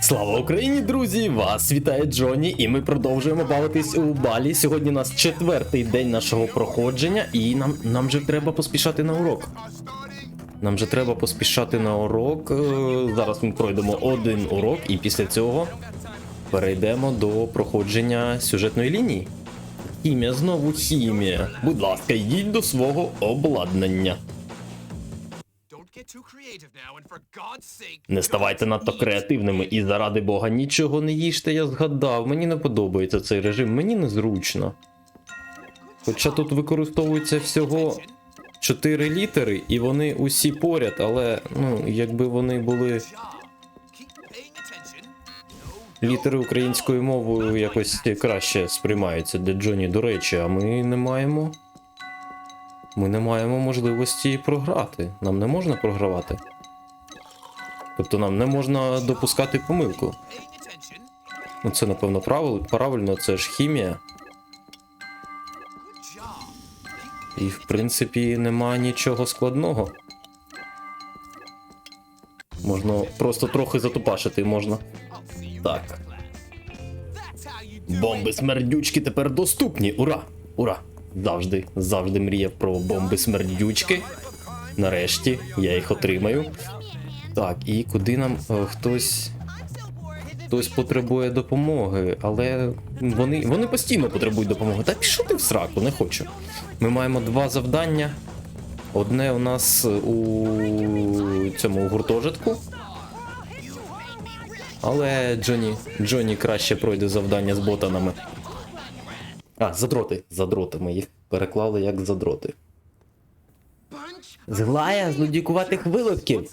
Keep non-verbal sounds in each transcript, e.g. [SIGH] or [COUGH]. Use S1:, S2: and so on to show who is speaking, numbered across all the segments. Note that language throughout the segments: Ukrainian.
S1: Слава Україні, друзі! Вас вітає Джоні, і ми продовжуємо бавитись у балі. Сьогодні у нас четвертий день нашого проходження, і нам, нам же треба поспішати на урок. Нам же треба поспішати на урок. Е, Зараз ми пройдемо один урок, і після цього перейдемо до проходження сюжетної лінії. Хімія, знову хімія. Будь ласка, йдіть до свого обладнання. Не ставайте надто креативними і заради Бога нічого не їжте, я згадав. Мені не подобається цей режим, мені незручно. Хоча тут використовується всього 4 літери, і вони усі поряд, але ну, якби вони були літери українською мовою якось краще сприймаються для Джоні, до речі, а ми не маємо. Ми не маємо можливості програти. Нам не можна програвати. Тобто нам не можна допускати помилку. Ну, це, напевно, правильно, це ж хімія. І, в принципі, нема нічого складного. Можна просто трохи затупашити можна. Так. Бомби смердючки тепер доступні. Ура! Ура! Завжди, завжди мріяв про бомби смердючки. Нарешті я їх отримаю. Так, і куди нам е, хтось. Хтось потребує допомоги, але вони, вони постійно потребують допомоги. Та пішов ти в сраку, не хочу. Ми маємо два завдання. Одне у нас у цьому гуртожитку. Але Джоні, Джоні краще пройде завдання з ботанами. А, задроти. Задроти. Ми їх переклали як задроти. Зглая злодікуватих вилотків.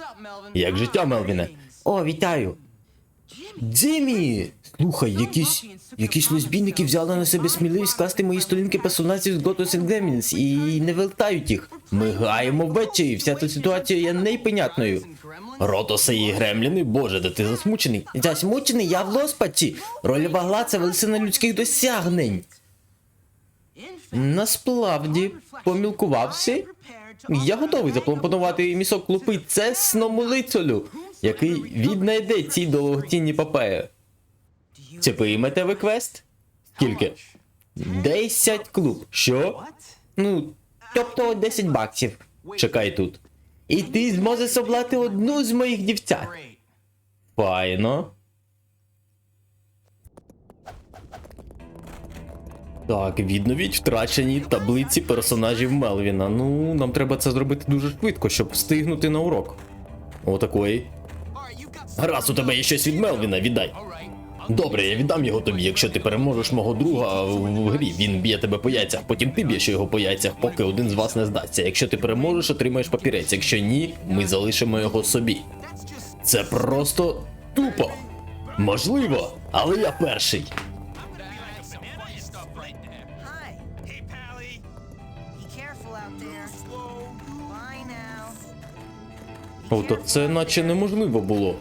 S1: Як життя, Мелвіне? О, вітаю. Джиммі! Слухай, якісь, якісь лесбійники взяли на себе сміливість скласти мої сторінки персонажів з Gotos and Gremlins і не вертають їх. Ми граємо ввечері, вся ця ситуація є непонятною. Ротоси і гремліни, боже, де ти засмучений. Засмучений, я в розпачі. Рольова гла це величина людських досягнень. Насправді, помілкувався. Я готовий запропонувати місок клупи цесному лицелю, який віднайде ці дорогоцінні папери. Чи приймете ви квест? Скільки? 10 клуб. Що? Ну, тобто 10 баксів. Чекай тут. І ти зможеш облати одну з моїх дівчат. Файно. Так, відновіть втрачені таблиці персонажів Мелвіна. Ну, нам треба це зробити дуже швидко, щоб встигнути на урок. Отакої. Раз у тебе є щось від Мелвіна, віддай. Добре, я віддам його тобі, якщо ти переможеш мого друга в грі. Він б'є тебе по яйцях, потім ти б'єш його по яйцях, поки один з вас не здасться. Якщо ти переможеш, отримаєш папірець. Якщо ні, ми залишимо його собі. Це просто тупо. Можливо, але я перший. Ото це наче неможливо було.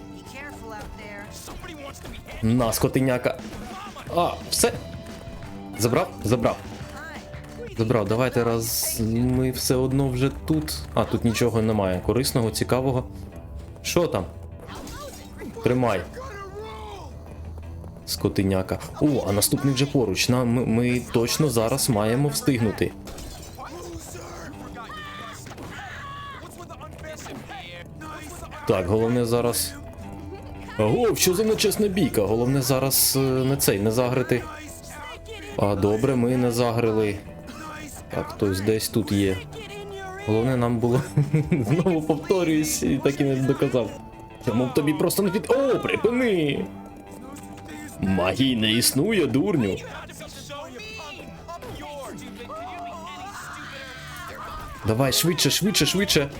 S1: На скотиняка. А, все. Забрав? Забрав. Забрав, давайте раз ми все одно вже тут. А, тут нічого немає. Корисного, цікавого. Що там? Тримай. Скотиняка. О, а наступний вже поруч. Нам ми, ми точно зараз маємо встигнути. Так, головне зараз. Ого, що за нечесна бійка? Головне зараз е, не цей, не загрити. А добре, ми не загрили. Так, хтось десь тут є. Головне нам було [LAUGHS] знову повторююсь і так і не доказав. Чому б тобі просто не під. О, припини! Магії не існує, дурню. Давай швидше, швидше, швидше.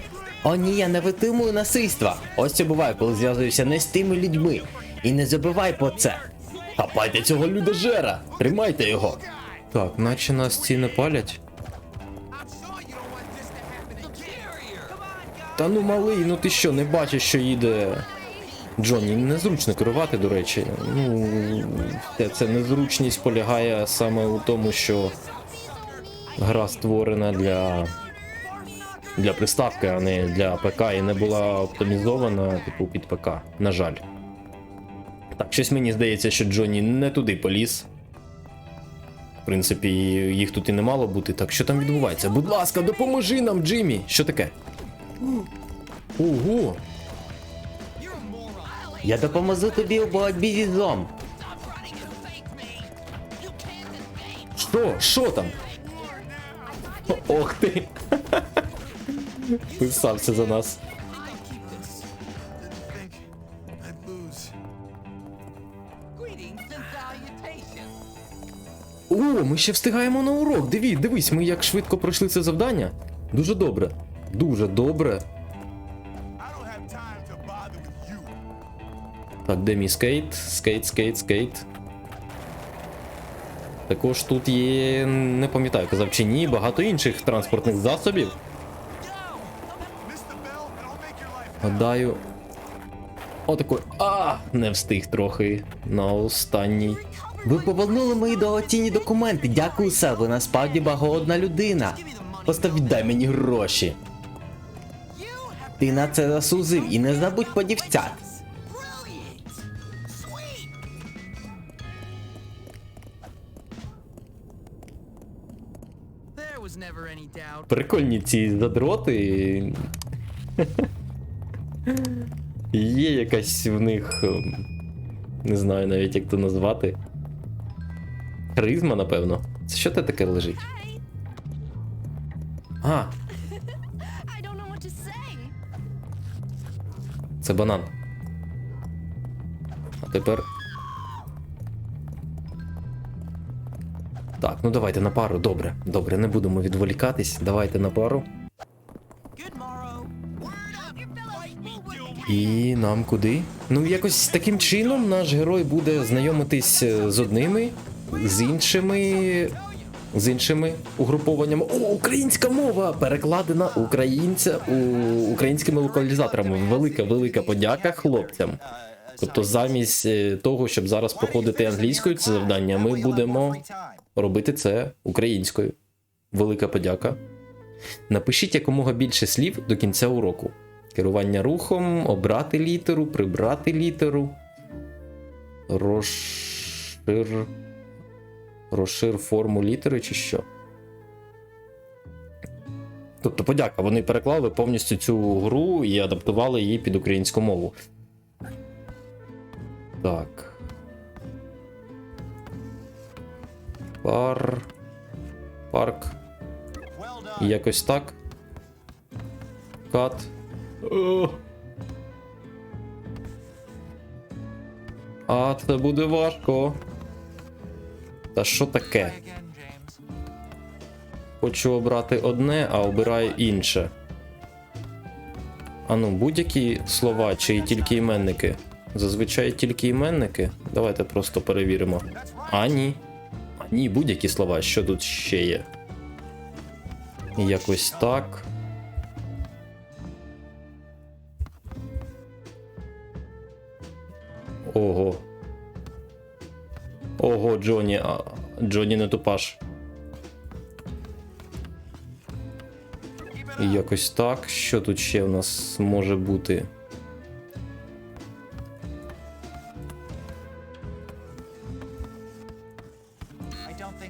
S1: О, ні, я не витримую насильства. Ось це буває, коли зв'язуюся не з тими людьми. І не забивай про це. Хапайте цього людожера! Тримайте його. Так, наче нас ці не палять. Та ну малий, ну ти що, не бачиш, що їде. Джонні, незручно керувати, до речі. Ну, це незручність полягає саме у тому, що гра створена для для приставки, а не для ПК, і не була оптимізована, типу, під ПК. На жаль. Так, щось мені здається, що Джонні не туди поліз. В принципі, їх тут і не мало бути. Так, що там відбувається? Будь ласка, допоможи нам, Джиммі! Що таке? Ого! Я допоможу тобі у боротьбі зі злом. Що? Що там? Ох ти! Писався за нас. О, ми ще встигаємо на урок. Диві, дивись, ми як швидко пройшли це завдання. Дуже добре. Дуже добре. Так, де мій скейт? Скейт, скейт, скейт. Також тут є, не пам'ятаю, казав чи ні, багато інших транспортних засобів. Гадаю. Отакой. А! Не встиг трохи на останній. Ви повернули мої дорогоцінні документи. Дякую, сер. Ви насправді благородна людина. Просто віддай мені гроші. Ти на це заслужив і не забудь подівцят. Прикольні ці задроти. Є якась в них. ем, Не знаю навіть як то назвати. Харизма, напевно. Це що це таке лежить? А, це банан. А тепер. Так, ну давайте на пару. Добре, добре, не будемо відволікатись. Давайте на пару. І нам куди? Ну, якось таким чином наш герой буде знайомитись е, з одними, з іншими. З іншими угрупованнями. О, українська мова! Перекладена українця у українськими локалізаторами. Велика, велика подяка хлопцям. Тобто, замість е, того, щоб зараз проходити англійською це завдання, ми будемо робити це українською. Велика подяка. Напишіть якомога більше слів до кінця уроку. Керування рухом, обрати літеру, прибрати літеру. Розшир. Розшир форму літери чи що. Тобто, подяка, вони переклали повністю цю гру і адаптували її під українську мову. Так. Пар. Парк. Якось так. Кат. А, це буде важко. Та що таке? Хочу обрати одне, а обираю інше. А ну, будь-які слова чи тільки іменники? Зазвичай тільки іменники. Давайте просто перевіримо. А ні. А ні, будь-які слова, що тут ще є. Якось так. Ого, Джоні. А, Джоні не тупаш. Якось так. Що тут ще в нас може бути?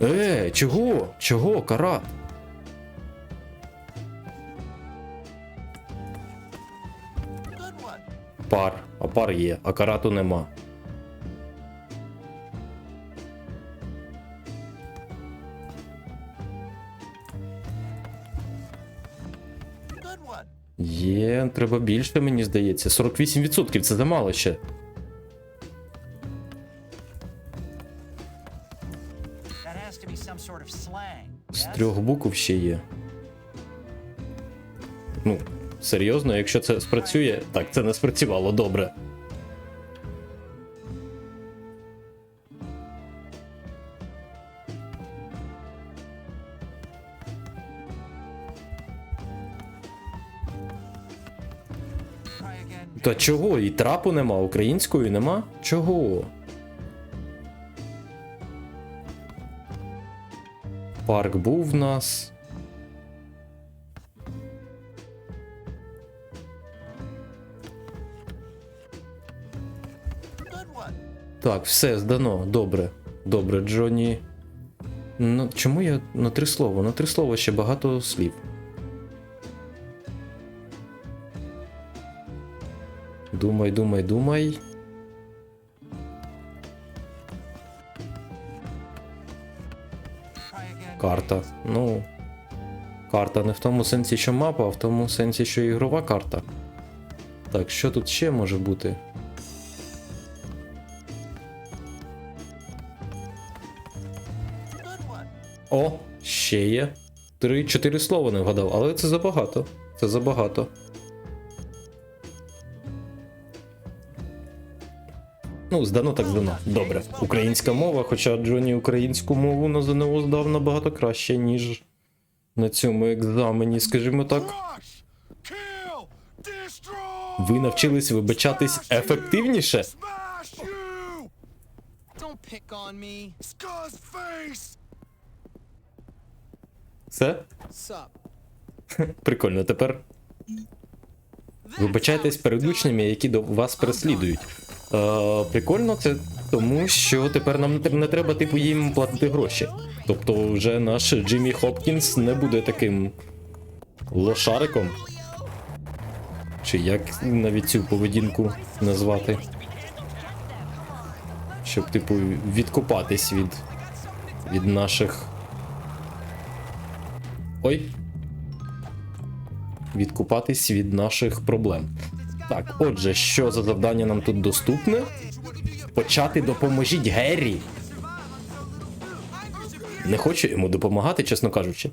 S1: Е, чого? Чого, карат? Пар. А пар є, а карату нема. Є, треба більше, мені здається. 48% це замало ще. З трьох букв ще є. Ну, серйозно, якщо це спрацює. Так, це не спрацювало добре. Та чого? І трапу нема, української нема? Чого? Парк був в нас. Так, все, здано. Добре. Добре, Джоні. Ну, чому я на три слова? На три слова ще багато слів. Думай, думай, думай. Карта. Ну. Карта не в тому сенсі, що мапа, а в тому сенсі, що ігрова карта. Так, що тут ще може бути? О, ще є. Три-чотири слова не вгадав, але це забагато. Це забагато. Ну, здано так здано. Добре. Українська мова, хоча Джоні українську мову на ЗНО здав набагато краще, ніж на цьому екзамені, скажімо так. Ви навчились вибачатись ефективніше? Все? Прикольно, тепер вибачайтесь перед учнями, які до вас переслідують. Е, прикольно це тому, що тепер нам не треба типу їм платити гроші. Тобто вже наш Джиммі Хопкінс не буде таким лошариком. Чи як навіть цю поведінку назвати? Щоб, типу, відкупатись від, від наших. Ой. Відкупатись від наших проблем. Так, отже, що за завдання нам тут доступне? Почати допоможіть Геррі. Не хочу йому допомагати, чесно кажучи.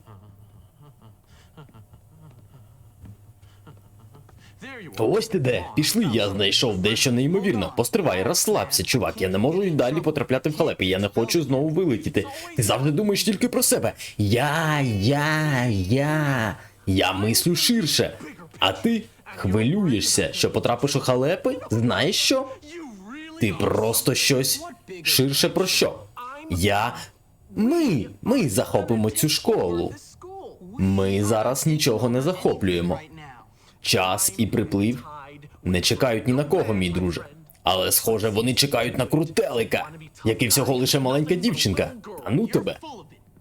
S1: Ось ти де. Пішли, я знайшов дещо неймовірно. Постривай, розслабся, чувак. Я не можу і далі потрапляти в халепи. Я не хочу знову вилетіти. Ти завжди думаєш тільки про себе. Я, я, я. Я мислю ширше. А ти хвилюєшся, що потрапиш у халепи? Знаєш що? Ти просто щось ширше про що? Я. Ми. Ми захопимо цю школу. Ми зараз нічого не захоплюємо. Час і приплив не чекають ні на кого, мій друже. Але, схоже, вони чекають на крутелика, який всього лише маленька дівчинка. А ну тебе.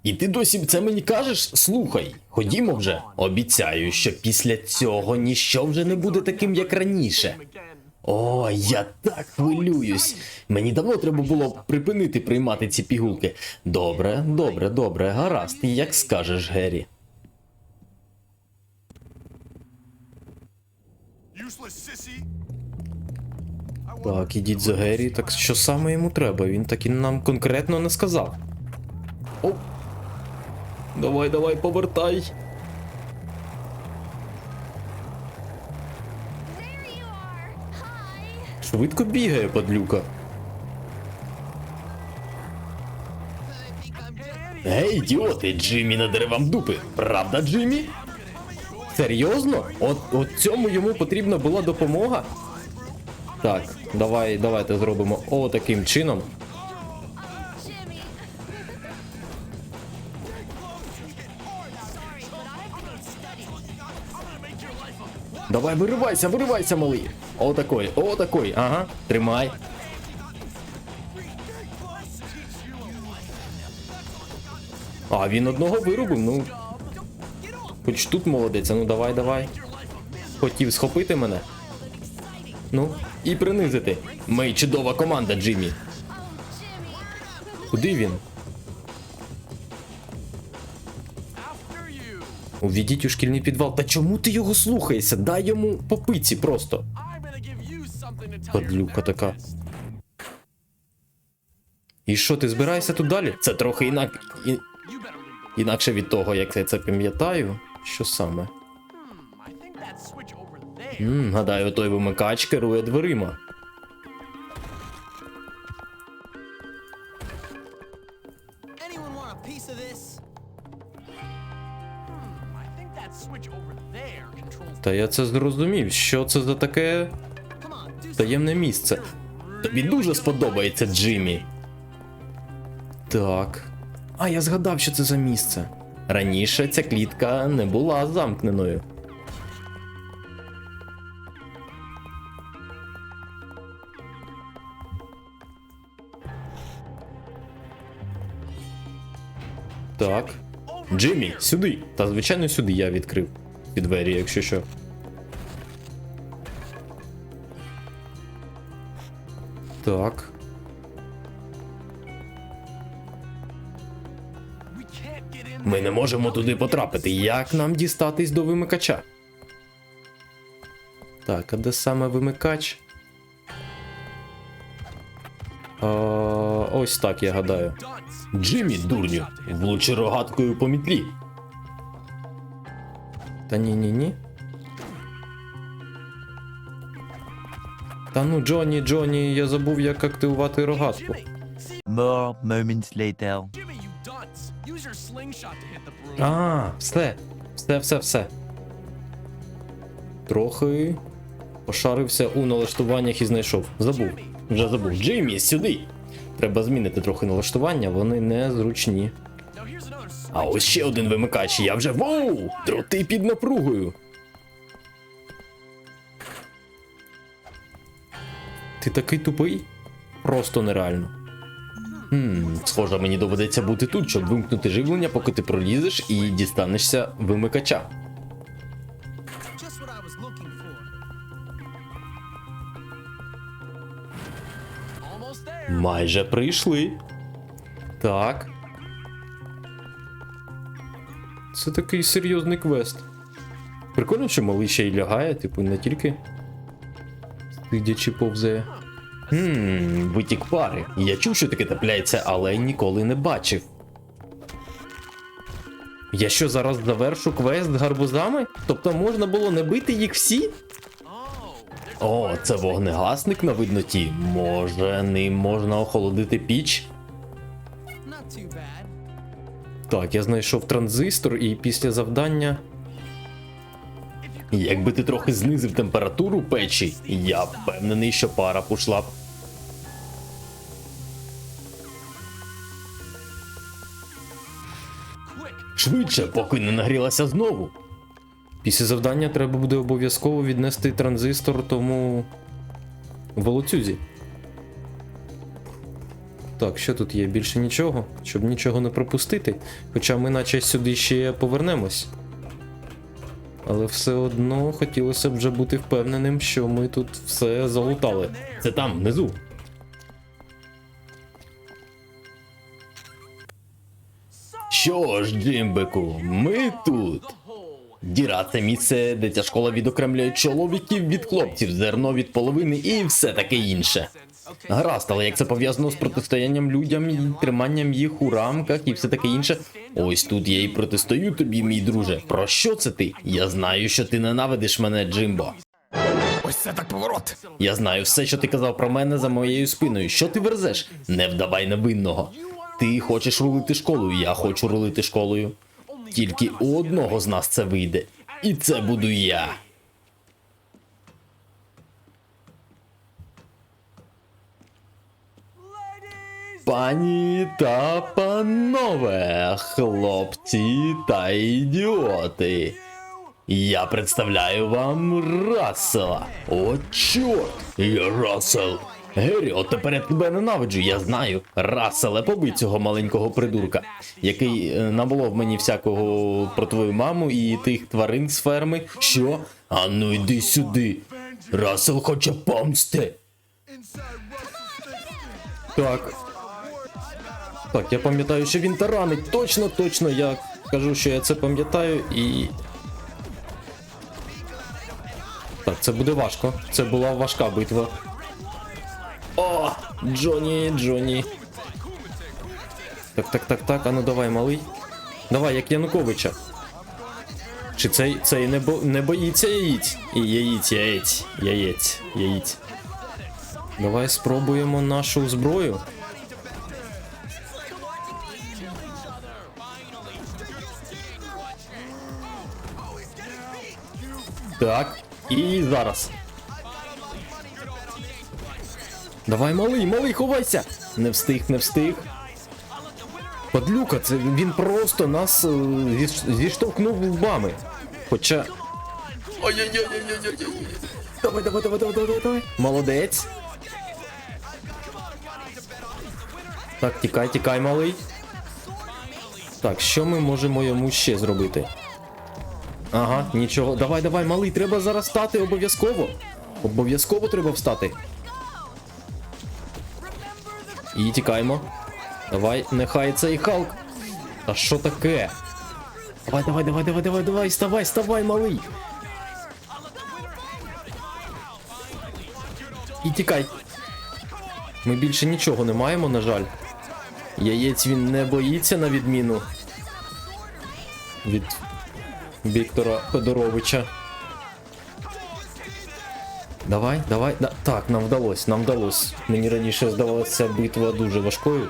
S1: І ти досі це мені кажеш? Слухай, ходімо вже. Обіцяю, що після цього ніщо вже не буде таким, як раніше. О, я так хвилююсь. Мені давно треба було припинити приймати ці пігулки. Добре, добре, добре, гаразд, як скажеш, Геррі. Так, ідіть за Геррі, так що саме йому треба? Він так і нам конкретно не сказав. Давай, давай, повертай. Швидко бігає, падлюка. Гей, ідіоти, Джиммі надере вам дупи. Правда, Джиммі? Серйозно? От, от цьому йому потрібна була допомога? Так, давай, давайте зробимо о таким чином. Давай, виривайся, виривайся, малий. О такой, о такой, ага, тримай. А, він одного вирубив, ну. Хоч тут молодець, ну давай, давай. Хотів схопити мене. Ну, і принизити. Ми чудова команда, Джиммі. Куди він? Увідіть у шкільний підвал. Та чому ти його слухаєшся? Дай йому по пиці просто. Падлюка така. І що, ти збираєшся тут далі? Це трохи інак... і- інакше від того, як я це пам'ятаю. Що саме? М, гадаю, той вимикач керує дверима. Та я це зрозумів. Що це за таке таємне місце? Тобі дуже сподобається, Джиммі. Так. А я згадав, що це за місце. Раніше ця клітка не була замкненою. Так. Джиммі, сюди! Та звичайно сюди я відкрив ці двері, якщо що. Так. Ми не можемо туди потрапити. Як нам дістатись до вимикача? Так, а де саме вимикач? А, ось так, я гадаю. Джиммі, дурню, влучи рогаткою по мітлі. Та ні, ні, ні. Та ну, Джоні, Джоні, я забув, як активувати рогатку.
S2: More moments later.
S1: А, все. Все, все, все. Трохи пошарився у налаштуваннях і знайшов. Забув. Вже забув. Джиммі, сюди. Треба змінити трохи налаштування, вони незручні. А ось ще один вимикач. Я вже воу! Дроти під напругою. Ти такий тупий? Просто нереально. Хм, схоже, мені доведеться бути тут, щоб вимкнути живлення, поки ти пролізеш і дістанешся вимикача. Майже прийшли. Так. Це такий серйозний квест. Прикольно, що малий ще й лягає, типу, не тільки сидячи повзає. Хм, витік пари. Я чув, що таке трапляється, але ніколи не бачив. Я що зараз завершу квест гарбузами? Тобто можна було не бити їх всі? О, це вогнегасник на видноті. Може, ним можна охолодити піч? Так, я знайшов транзистор і після завдання. Якби ти трохи знизив температуру печі, я впевнений, що пара пішла б. Швидше, поки не нагрілася знову. Після завдання треба буде обов'язково віднести транзистор тому волоцюзі. Так, що тут є? Більше нічого, щоб нічого не пропустити. Хоча ми наче сюди ще повернемось. Але все одно хотілося б вже бути впевненим, що ми тут все залутали. Це там, внизу. Що ж, Джимбеку, ми тут. Діра це місце, де ця школа відокремлює чоловіків від хлопців, зерно від половини і все таке інше. Гаразд, але як це пов'язано з протистоянням людям і триманням їх у рамках і все таке інше. Ось тут я і протистою тобі, мій друже. Про що це ти? Я знаю, що ти ненавидиш мене, Джимбо.
S3: Ось це так поворот.
S1: Я знаю все, що ти казав про мене за моєю спиною. Що ти верзеш? Не вдавай невинного. Ти хочеш рулити школою, я хочу рулити школою. Тільки у одного з нас це вийде. І це буду я. Пані та панове, хлопці та ідіоти. Я представляю вам Рассела. О, чорт! Я Рассел. Геррі, от тепер я тебе ненавиджу, я знаю. Расселе, побий цього маленького придурка, який е, намолов мені всякого про твою маму і тих тварин з ферми. Що? А ну йди сюди. Рассел хоче помсти. Так. Так, я пам'ятаю, що він таранить. Точно, точно, я кажу, що я це пам'ятаю і. Так, це буде важко. Це була важка битва. О! Джоні, Джоні. Так, так, так, так, а ну давай, малий. Давай, як Януковича. Чи цей, цей не, бо, не боїться яїць? І яїць, яєць, яєць, яїць. Давай спробуємо нашу зброю. Так, і зараз. Давай, малий, малий, ховайся! Не встиг, не встиг. Подлюка, це він просто нас е, зіш- зіштовхнув лбами. Хоча. Ой-ой-ой-ой-ой-ой. Давай, давай, давай, давай, давай, давай. Молодець. Так, тікай, тікай, малий. Так, що ми можемо йому ще зробити? Ага, нічого. Давай, давай, малий, треба зараз встати обов'язково. Обов'язково треба встати. І тікаємо. Давай, нехай цей Халк. А що таке? Давай, давай, давай, давай, давай, давай, вставай, вставай, малий. І тікай. Ми більше нічого не маємо, на жаль. Яєць він не боїться на відміну від Віктора Федоровича. Давай, давай. Да, так, нам вдалося, нам вдалося. Мені раніше здавалася битва дуже важкою.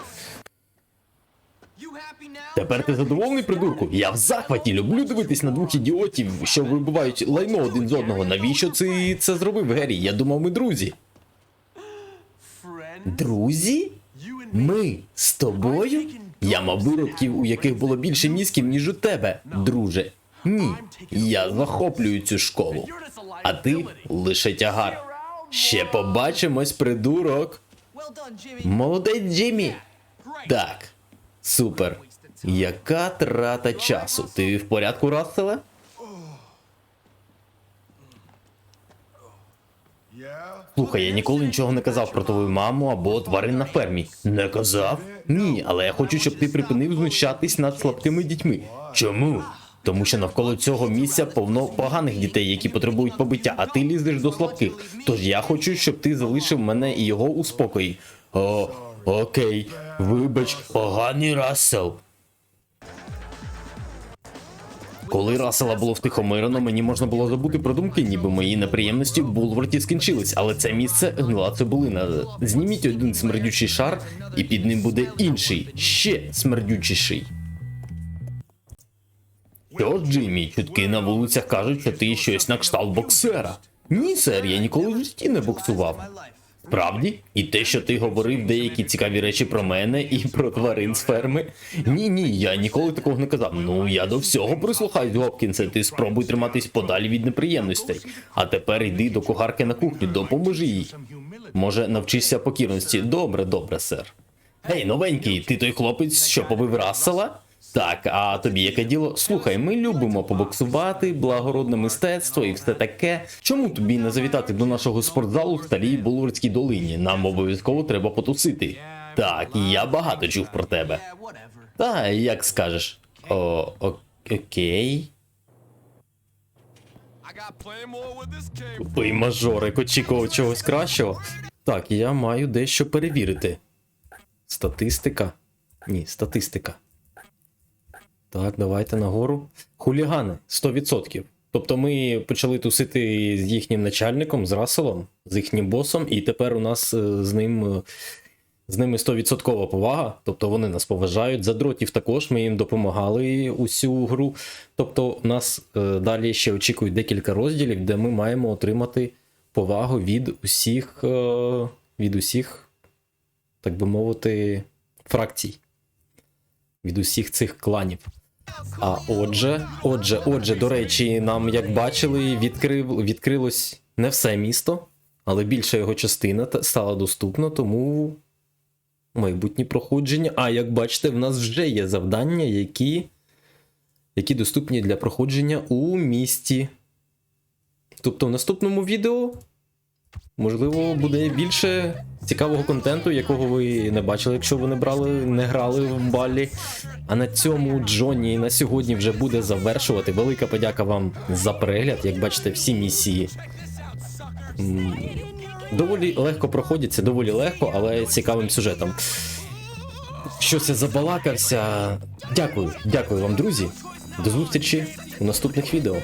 S1: Тепер ти задоволений, придурку? Я в захваті люблю дивитись на двох ідіотів, що вибивають лайно один з одного. Навіщо ти це зробив, Геррі? Я думав, ми друзі. Друзі? Ми з тобою? Я мав виродків, у яких було більше мізків, ніж у тебе, друже. Ні, я захоплюю цю школу. А ти лише тягар. Ще побачимось, придурок. Молодець Джиммі. Так. Супер. Яка трата часу? Ти в порядку, Расселе? Слухай, я ніколи нічого не казав про твою маму або тварин на фермі. Не казав? Ні, але я хочу, щоб ти припинив знущатись над слабкими дітьми. Чому? Тому що навколо цього місця повно поганих дітей, які потребують побиття, а ти лізеш до слабких. Тож я хочу, щоб ти залишив мене і його у спокої. О, окей, вибач, поганий Рассел. Коли Рассела було втихомирено, мені можна було забути про думки, ніби мої неприємності в Булворті скінчились, але це місце гнила цибулина. Зніміть один смердючий шар, і під ним буде інший, ще смердючіший. Що Джиммі, чутки на вулицях кажуть, що ти щось на кшталт боксера. Ні, сер, я ніколи в житті не боксував. Правді? І те, що ти говорив деякі цікаві речі про мене і про тварин з ферми? Ні, ні, я ніколи такого не казав. Ну я до всього прислухаюсь, Гопкінсе. Ти спробуй триматись подалі від неприємностей. А тепер йди до кухарки на кухню, допоможи їй. Може, навчишся покірності. Добре, добре, сер. Гей, новенький, ти той хлопець, що побив Рассела? Так, а тобі яке діло? Слухай, ми любимо побоксувати, благородне мистецтво і все таке. Чому тобі не завітати до нашого спортзалу в старій Булварській долині? Нам обов'язково треба потусити. Так, я багато чув про тебе. Та, як скажеш. О, окей. Тупий мажорик очікував чогось кращого. Так, я маю дещо перевірити. Статистика. Ні, статистика. Так, давайте нагору. Хулігани 100%. Тобто ми почали тусити з їхнім начальником, з Расселом, з їхнім босом, і тепер у нас е, з ним. е, З ними 100% повага, тобто вони нас поважають. Задротів також ми їм допомагали усю гру. Тобто, нас е, далі ще очікують декілька розділів, де ми маємо отримати повагу від усіх, від усіх, так би мовити, фракцій. Від усіх цих кланів. А отже, отже, отже, до речі, нам, як бачили, відкрив, відкрилось не все місто, але більша його частина стала доступна, тому майбутні проходження. А як бачите, в нас вже є завдання, які, які доступні для проходження у місті. Тобто в наступному відео, можливо, буде більше цікавого контенту, якого ви не бачили, якщо ви не брали, не грали в балі. А на цьому Джонні на сьогодні вже буде завершувати. Велика подяка вам за перегляд. Як бачите, всі місії доволі легко проходяться, доволі легко, але цікавим сюжетом. Щось я забалакався. Дякую, дякую вам, друзі. До зустрічі у наступних відео.